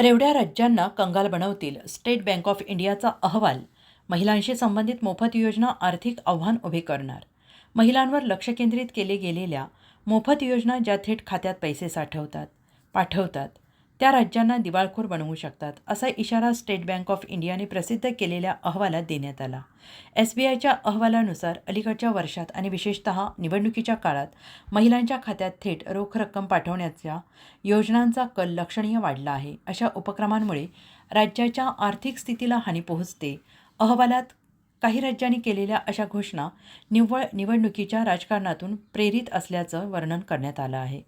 रेवड्या राज्यांना कंगाल बनवतील. स्टेट बँक ऑफ इंडियाचा अहवाल. महिलांशी संबंधित मोफत योजना आर्थिक आव्हान उभे करणार. महिलांवर लक्ष केंद्रित केले गेलेल्या मोफत योजना ज्या थेट खात्यात पैसे साठवतात पाठवतात. त्या राज्यांना दिवाळखोर बनवू शकतात असा इशारा स्टेट बँक ऑफ इंडियाने प्रसिद्ध केलेल्या अहवालात देण्यात आला. एस बी आयच्या अहवालानुसार अलीकडच्या वर्षात आणि विशेषतः निवडणुकीच्या काळात महिलांच्या खात्यात थेट रोख रक्कम पाठवण्याच्या योजनांचा कल लक्षणीय वाढला आहे. अशा उपक्रमांमुळे राज्याच्या आर्थिक स्थितीला हानी पोहोचते. अहवालात काही राज्यांनी केलेल्या अशा घोषणा निव्वळ निवडणुकीच्या राजकारणातून प्रेरित असल्याचं वर्णन करण्यात आलं आहे.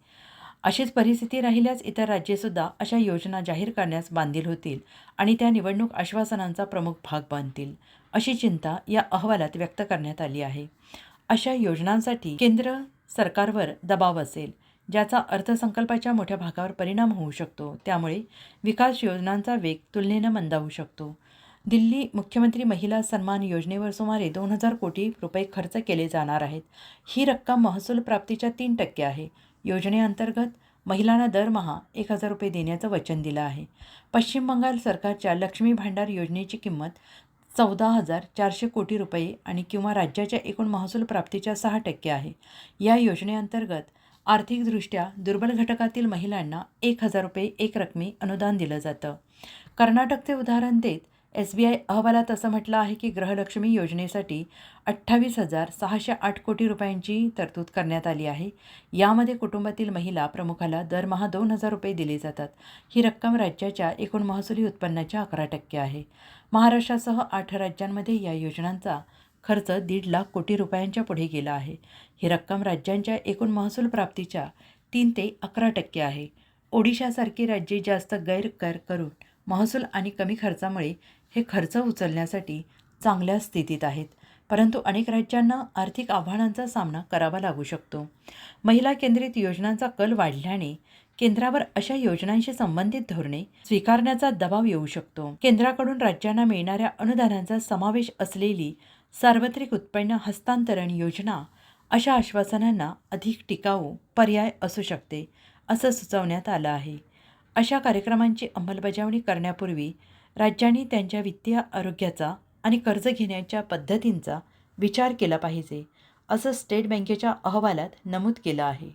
अशीच परिस्थिती राहिल्यास इतर राज्येसुद्धा अशा योजना जाहीर करण्यास बांधील होतील आणि त्या निवडणूक आश्वासनांचा प्रमुख भाग बनतील अशी चिंता या अहवालात व्यक्त करण्यात आली आहे. अशा योजनांसाठी केंद्र सरकारवर दबाव असेल ज्याचा अर्थसंकल्पाच्या मोठ्या भागावर परिणाम होऊ शकतो त्यामुळे विकास योजनांचा वेग तुलनेनं मंदावू शकतो. दिल्ली मुख्यमंत्री महिला सन्मान योजनेवर सुमारे दोन हजार कोटी रुपये खर्च केले जाणार आहेत. ही रक्कम महसूल प्राप्तीच्या तीन टक्के आहे. योजनेअंतर्गत महिलांना दरमहा एक हजार रुपये देण्याचं वचन दिलं आहे. पश्चिम बंगाल सरकारच्या लक्ष्मी भांडार योजनेची किंमत चौदा हजार चारशे कोटी रुपये आणि किंवा राज्याच्या एकूण महसूल प्राप्तीच्या सहा टक्के आहे. या योजनेअंतर्गत आर्थिकदृष्ट्या दुर्बल घटकातील महिलांना एक हजार रुपये एक रकमी अनुदान दिलं जातं. कर्नाटकचे उदाहरण देत एस बी आय अहवालात असं म्हटलं आहे की गृहलक्ष्मी योजनेसाठी अठ्ठावीस हजार सहाशे आठ कोटी रुपयांची तरतूद करण्यात आली आहे. यामध्ये कुटुंबातील महिला प्रमुखाला दरमहा दोन हजार रुपये दिले जातात. ही रक्कम राज्याच्या एकूण महसुली उत्पन्नाच्या अकरा टक्के आहे. महाराष्ट्रासह आठ राज्यांमध्ये या योजनांचा खर्च दीड लाख कोटी रुपयांच्या पुढे गेला आहे. ही रक्कम राज्यांच्या एकूण महसूल प्राप्तीच्या तीन ते अकरा टक्के आहे. ओडिशासारखी राज्ये जास्त गैरकर करून महसूल आणि कमी खर्चामुळे हे खर्च उचलण्यासाठी चांगल्या स्थितीत आहेत. परंतु अनेक राज्यांना आर्थिक आव्हानांचा सामना करावा लागू शकतो. महिला केंद्रित योजनांचा कल वाढल्याने केंद्रावर अशा योजनांशी संबंधित धोरणे स्वीकारण्याचा दबाव येऊ शकतो. केंद्राकडून राज्यांना मिळणाऱ्या अनुदानांचा समावेश असलेली सार्वत्रिक उत्पन्न हस्तांतरण योजना अशा आश्वासनांना अधिक टिकाऊ पर्याय असू शकते असं सुचवण्यात आलं आहे. अशा कार्यक्रमांची अंमलबजावणी करण्यापूर्वी राज्यांनी त्यांच्या वित्तीय आरोग्याचा आणि कर्ज घेण्याच्या पद्धतींचा विचार केला पाहिजे असं स्टेट बँकेच्या अहवालात नमूद केलं आहे.